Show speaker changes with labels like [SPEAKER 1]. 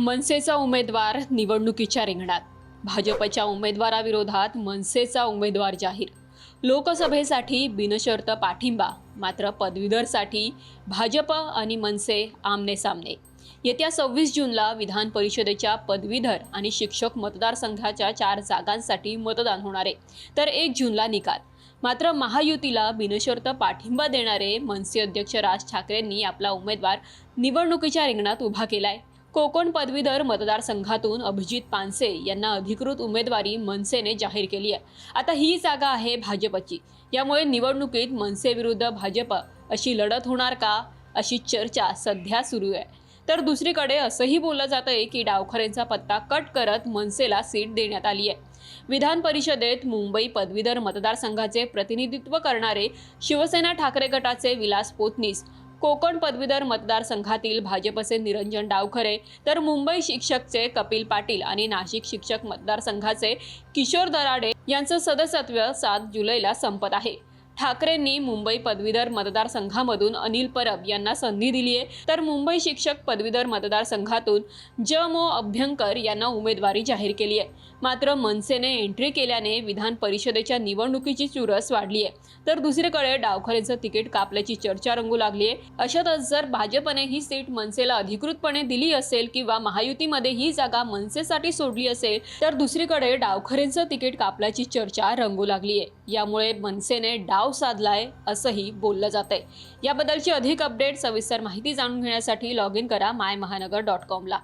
[SPEAKER 1] मनसेचा उमेदवार निवडणुकीच्या रिंगणात. भाजपच्या उमेदवाराविरोधात मनसेचा उमेदवार जाहीर. लोकसभेसाठी बिनशर्त पाठिंबा मात्र पदवीधरसाठी भाजप आणि मनसे आमने सामने येत्या सव्वीस जूनला विधान परिषदेच्या पदवीधर आणि शिक्षक मतदारसंघाच्या चार जागांसाठी मतदान होणार आहे. तर एक जूनला निकाल. मात्र महायुतीला बिनशर्त पाठिंबा देणारे मनसे अध्यक्ष राज ठाकरेंनी आपला उमेदवार निवडणुकीच्या रिंगणात उभा केलाय. कोकण पदवीधर मतदारसंघातून अभिजित पानसे यांना अधिकृत उमेदवारी मनसेने जाहीर केली आहे. आता ही जागा आहे भाजपची. यामुळे निवडणुकीत मनसे विरुद्ध भाजप अशी लढत होणार का अशी चर्चा सध्या सुरू आहे. तर दुसरीकडे असंही बोललं जात आहे की डावखरेंचा पत्ता कट करत मनसेला सीट देण्यात आली आहे. विधान परिषदेत मुंबई पदवीधर मतदारसंघाचे प्रतिनिधित्व करणारे शिवसेना ठाकरे गटाचे विलास पोतनीस कोकण पदवीधर मतदारसंघातील भाजपचे निरंजन डावखरे तर मुंबई शिक्षकचे कपिल पाटील आणि नाशिक शिक्षक मतदारसंघाचे किशोर दराडे यांचं सदस्यत्व सात जुलैला संपत आहे. ठाकरेंनी मुंबई पदवीधर मतदारसंघामधून अनिल परब यांना संधी दिली आहे. तर मुंबई शिक्षक पदवीधर मतदारसंघातून ज मो अभ्यंकर यांना उमेदवारी जाहीर केली आहे. मात्र मनसेने एंट्री केल्याने विधान परिषदेच्या निवडणुकीची चुरस वाढली आहे. तर दुसरीकडे डावखरेंचं तिकीट कापल्याची चर्चा रंगू लागली आहे. अशातच जर भाजपने ही सीट मनसेला अधिकृतपणे दिली असेल किंवा महायुतीमध्ये ही जागा मनसेसाठी सोडली असेल तर दुसरीकडे डावखरेंचं तिकीट कापल्याची चर्चा रंगू लागली आहे. यामुळे मनसेने डाव साधलाय असंही बोललं जात आहे याबद्दलची अधिक अपडेट सविस्तर माहिती जाणून घेण्यासाठी लॉग इन करा माय महानगर डॉट कॉमला